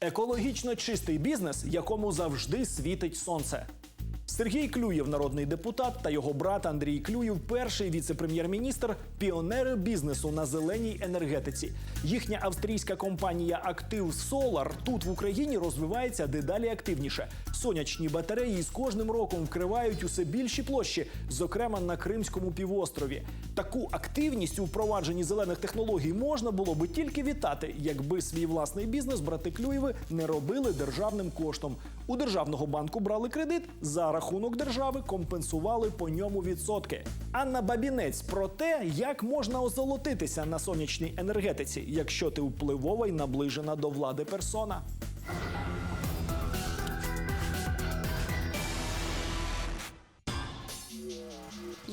Екологічно чистий бізнес, якому завжди світить сонце. Сергій Клюєв, народний депутат, та його брат Андрій Клюєв, перший віце-прем'єр-міністр, піонери бізнесу на зеленій енергетиці. Їхня австрійська компанія Актив Solar тут в Україні розвивається дедалі активніше. Сонячні батареї з кожним роком вкривають усе більші площі, зокрема на Кримському півострові. Таку активність у впровадженні зелених технологій можна було би тільки вітати, якби свій власний бізнес брати Клюєви не робили державним коштом. У державного банку брали кредит за рахунок держави, компенсували по ньому відсотки. Анна Бабінець про те, як можна озолотитися на сонячній енергетиці, якщо ти впливова й наближена до влади персона.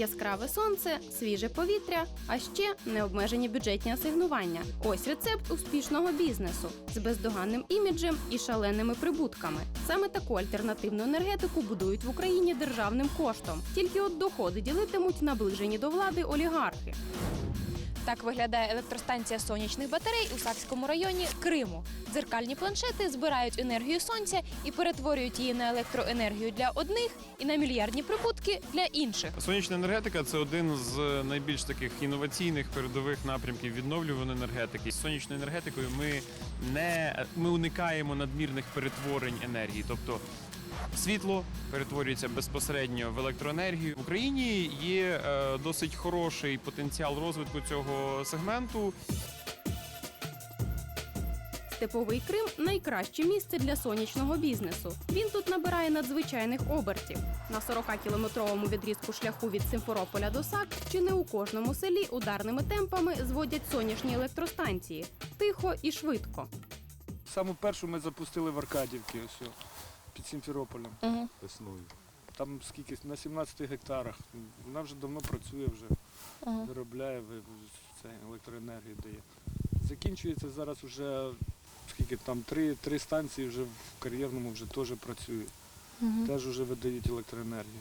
Яскраве сонце, свіже повітря, а ще необмежені бюджетні асигнування. Ось рецепт успішного бізнесу з бездоганним іміджем і шаленими прибутками. Саме таку альтернативну енергетику будують в Україні державним коштом. Тільки от доходи ділитимуть наближені до влади олігархи. Так виглядає електростанція сонячних батарей у Сакському районі Криму. Дзеркальні планшети збирають енергію сонця і перетворюють її на електроенергію для одних і на мільярдні прибутки для інших. Сонячна енергетика це один з найбільш таких інноваційних передових напрямків відновлюваної енергетики. З сонячною енергетикою ми не ми уникаємо надмірних перетворень енергії, тобто. Світло перетворюється безпосередньо в електроенергію. В Україні є е, досить хороший потенціал розвитку цього сегменту. Степовий Крим найкраще місце для сонячного бізнесу. Він тут набирає надзвичайних обертів. На 40-кілометровому відрізку шляху від Симферополя до САК чи не у кожному селі ударними темпами зводять сонячні електростанції. Тихо і швидко. Саму першу ми запустили в Аркадівці, ось під Сімферополем Угу. весною. Там скільки на 17 гектарах. Вона вже давно працює, вже Ага. виробляє ви- це електроенергію дає. Закінчується зараз вже скільки там три, три станції вже в кар'єрному вже теж працюють. Теж вже видають електроенергію.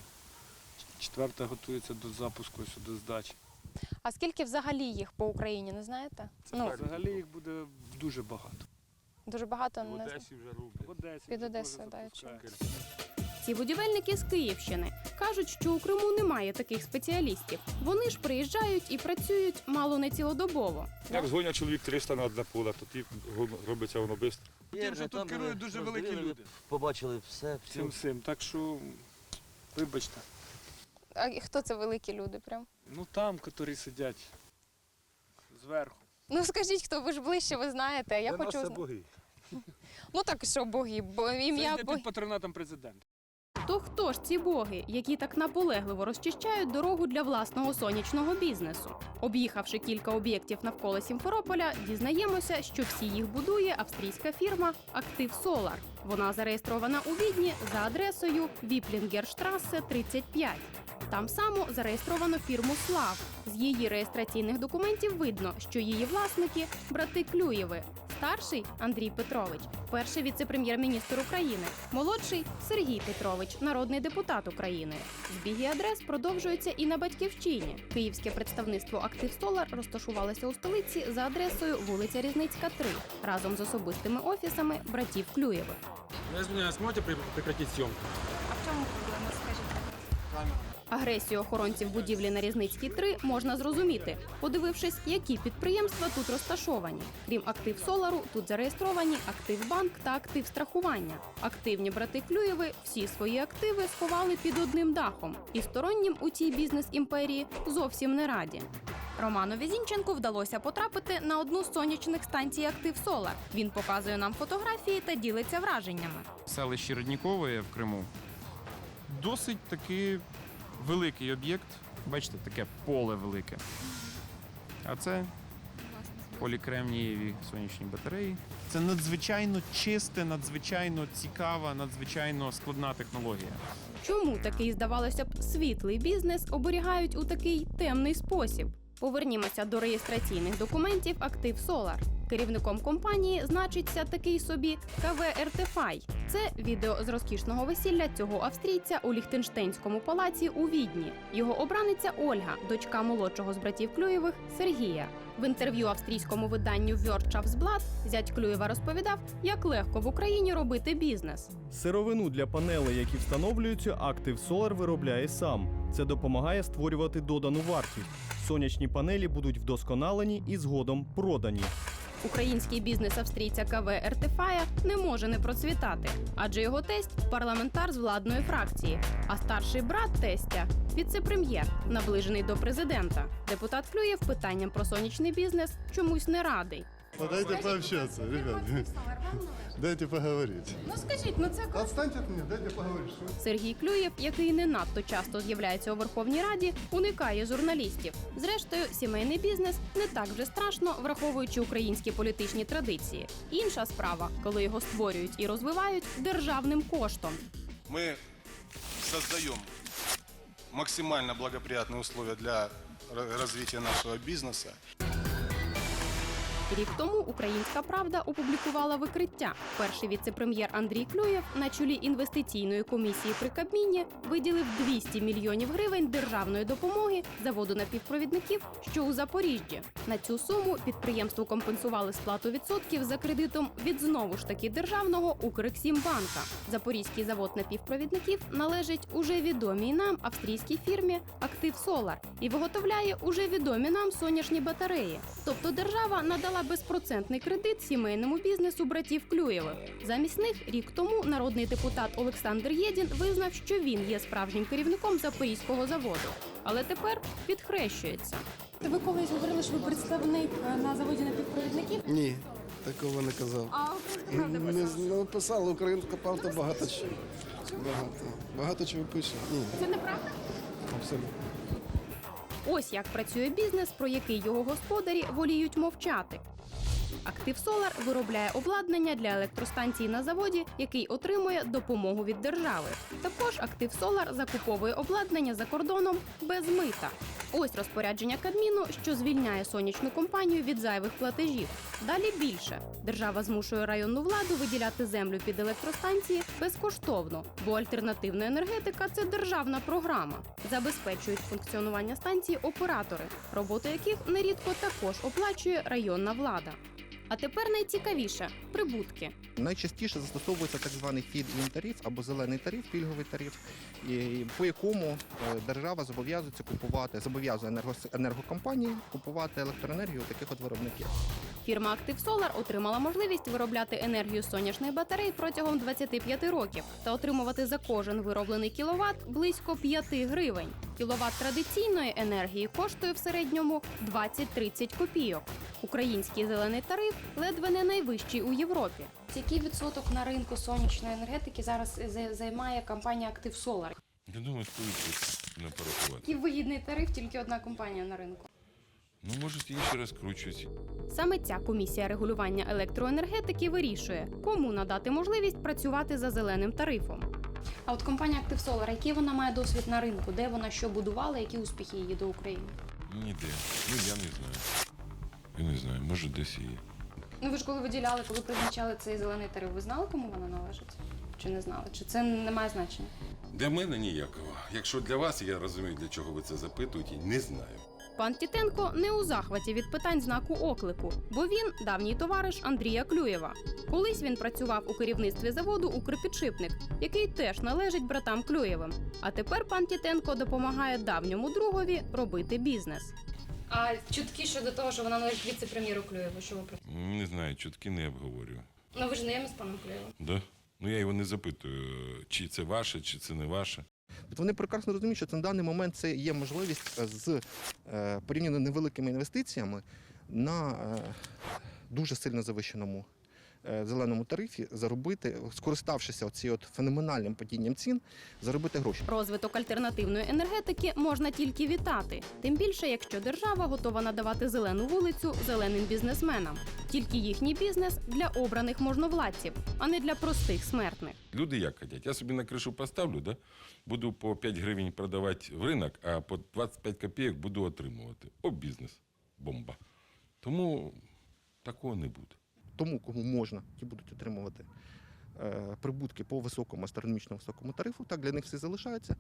Четверта готується до запуску, ось до здачі. А скільки взагалі їх по Україні, не знаєте? Ну, Взагалі їх буде дуже багато. Дуже багато В не. Одесі вже роблять. В Одесі Під вже Одесою, теж да, я запускають. Ці будівельники з Київщини кажуть, що у Криму немає таких спеціалістів. Вони ж приїжджають і працюють мало не цілодобово. Як згонять чоловік 300 на одне поле, то ті робиться воно швидко. Тим, що тут керують дуже великі люди. Побачили все. Цим всім. Так що, вибачте. А і хто це великі люди? Прям? Ну там, які сидять зверху. Ну скажіть, хто ви ж ближче, ви знаєте. Я Для хочу нас це зна- боги. Ну так що боги, бо Це ім'я йде боги. під патронатом президента. То хто ж ці боги, які так наполегливо розчищають дорогу для власного сонячного бізнесу? Об'їхавши кілька об'єктів навколо Сімферополя, дізнаємося, що всі їх будує австрійська фірма Актив Solar. Вона зареєстрована у Відні за адресою Віплінгерштрасе 35. Там само зареєстровано фірму Слав. З її реєстраційних документів видно, що її власники брати Клюєви. Старший Андрій Петрович, перший віце-прем'єр-міністр України, молодший Сергій Петрович, народний депутат України. Збіги адрес продовжуються і на батьківщині. Київське представництво Актив Столар розташувалося у столиці за адресою вулиця Різницька, 3, разом з особистими офісами братів Клюєвих. Я извиняюсь, можете прекратить съемку? Агресію охоронців будівлі на Різницькій 3 можна зрозуміти, подивившись, які підприємства тут розташовані. Крім актив Солару, тут зареєстровані актив банк та актив страхування. Активні брати Клюєви всі свої активи сховали під одним дахом, і стороннім у цій бізнес-імперії зовсім не раді. Роману Візінченку вдалося потрапити на одну з сонячних станцій Актив Солар. Він показує нам фотографії та ділиться враженнями. селищі Роднікове в Криму. Досить таки великий об'єкт. Бачите, таке поле велике. А це полікремнієві сонячні батареї. Це надзвичайно чисте, надзвичайно цікава, надзвичайно складна технологія. Чому такий, здавалося б, світлий бізнес оберігають у такий темний спосіб? Повернімося до реєстраційних документів Актив Solar. Керівником компанії значиться такий собі КВ «Ертефай». Це відео з розкішного весілля цього австрійця у Ліхтенштейнському палаці у Відні. Його обраниця Ольга, дочка молодшого з братів Клюєвих Сергія. В інтерв'ю австрійському виданню Wirtschaftsblatt зять Клюєва розповідав, як легко в Україні робити бізнес. Сировину для панелей, які встановлюються, Active Solar виробляє сам. Це допомагає створювати додану вартість. Сонячні панелі будуть вдосконалені і згодом продані. Український бізнес австрійця КВ Ертефая не може не процвітати, адже його тесть парламентар з владної фракції, а старший брат тестя віце-прем'єр, наближений до президента. Депутат Клюєв питанням про сонячний бізнес чомусь не радий. Подайте пообщаться, ребят. Дайте поговорить. Ну скажіть, ну це Отстаньте от меня, дайте поговорить. Сергій Клюєв, який не надто часто з'являється у Верховній Раді, уникає журналістів. Зрештою, сімейний бізнес не так вже страшно, враховуючи українські політичні традиції. Інша справа, коли його створюють і розвивають державним коштом. мы создаем максимально благоприятные условия для развития нашего бизнеса. Рік тому Українська Правда опублікувала викриття. Перший віце-прем'єр Андрій Клюєв на чолі інвестиційної комісії при Кабміні виділив 200 мільйонів гривень державної допомоги заводу напівпровідників, що у Запоріжжі. На цю суму підприємству компенсували сплату відсотків за кредитом від знову ж таки державного Укрексімбанка. Запорізький завод напівпровідників належить уже відомій нам австрійській фірмі Актив Solar і виготовляє уже відомі нам сонячні батареї. Тобто держава надала безпроцентний кредит сімейному бізнесу братів Клюєвих. Замість них рік тому народний депутат Олександр Єдін визнав, що він є справжнім керівником запорізького заводу, але тепер відхрещується. Ви колись говорили, що ви представник е, на заводі напівпровідників? Ні, такого не казав. А правда з- ну, писала українська правда багато чого. Багато. Багато чого пише. Ні, Це неправда? абсолютно. Ось як працює бізнес, про який його господарі воліють мовчати. Актив Солар виробляє обладнання для електростанцій на заводі, який отримує допомогу від держави. Також Актив Солар закуповує обладнання за кордоном без мита. Ось розпорядження Кабміну, що звільняє сонячну компанію від зайвих платежів. Далі більше держава змушує районну владу виділяти землю під електростанції безкоштовно, бо альтернативна енергетика це державна програма. Забезпечують функціонування станції оператори, роботу яких нерідко також оплачує районна влада. А тепер найцікавіше прибутки. Найчастіше застосовується так званий фід-ін тариф або зелений тариф, пільговий тариф, по якому е, держава зобов'язується купувати, зобов'язує енергокомпанії купувати електроенергію таких от виробників. Фірма Актив Solar отримала можливість виробляти енергію сонячних батарей протягом 25 років та отримувати за кожен вироблений кіловат близько 5 гривень. Кіловат традиційної енергії коштує в середньому 20-30 копійок. Український зелений тариф ледве не найвищий у Європі. Який відсоток на ринку сонячної енергетики зараз займає компанія Актив Solar? Я думаю, стоїть не порахувати. Який вигідний тариф, тільки одна компанія на ринку. Ну, може, інші розкручують. Саме ця комісія регулювання електроенергетики вирішує, кому надати можливість працювати за зеленим тарифом. А от компанія Актив Solar, який вона має досвід на ринку? Де вона що будувала, які успіхи її до України? Ніде. Ну, я не знаю. Я не знаю, може десь і є. Ну ви ж коли виділяли, коли призначали цей зелений тариф, ви знали, кому вона належить? Чи не знали? Чи це не має значення? Для мене ніякого. Якщо для вас, я розумію, для чого ви це запитуєте, не знаю. Пан Тітенко не у захваті від питань знаку оклику, бо він давній товариш Андрія Клюєва. Колись він працював у керівництві заводу Укрпідшипник, який теж належить братам Клюєвим. А тепер пан Тітенко допомагає давньому другові робити бізнес. А чутки щодо того, що вона належить віце-прем'єру Клюєву, що ви про Не знаю, чутки не обговорюю. Ну ви ж знайомі з паном Клюєвим? Да? Ну я його не запитую, чи це ваше, чи це не ваше. От вони прекрасно розуміють, що на даний момент це є можливість е, з е, порівняно невеликими інвестиціями на е, дуже сильно завищеному е, зеленому тарифі заробити, скориставшися цією от феноменальним падінням цін, заробити гроші. Розвиток альтернативної енергетики можна тільки вітати, тим більше, якщо держава готова надавати зелену вулицю зеленим бізнесменам. Тільки їхній бізнес для обраних можновладців, а не для простих смертних. Люди як хотять. Я собі на кришу поставлю, да? буду по 5 гривень продавати в ринок, а по 25 копійок буду отримувати. О, бізнес. Бомба. Тому такого не буде. Тому, кому можна, ті будуть отримувати прибутки по високому астрономічно високому тарифу, так для них все залишається,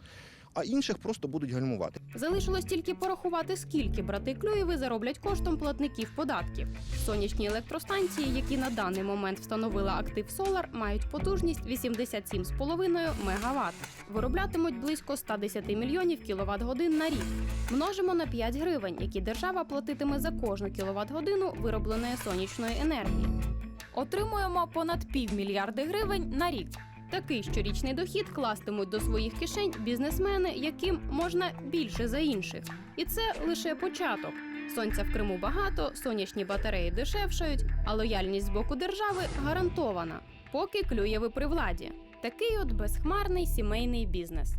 а інших просто будуть гальмувати. Залишилось тільки порахувати, скільки брати Клюєви зароблять коштом платників податків. Сонячні електростанції, які на даний момент встановила актив Solar, мають потужність 87,5 МВт. Вироблятимуть близько 110 мільйонів кіловат годин на рік. Множимо на 5 гривень, які держава платитиме за кожну кіловат годину виробленої сонячної енергії. Отримуємо понад півмільярди гривень на рік. Такий щорічний дохід кластимуть до своїх кишень бізнесмени, яким можна більше за інших. І це лише початок. Сонця в Криму багато, сонячні батареї дешевшають, а лояльність з боку держави гарантована, поки клює ви при владі. Такий от безхмарний сімейний бізнес.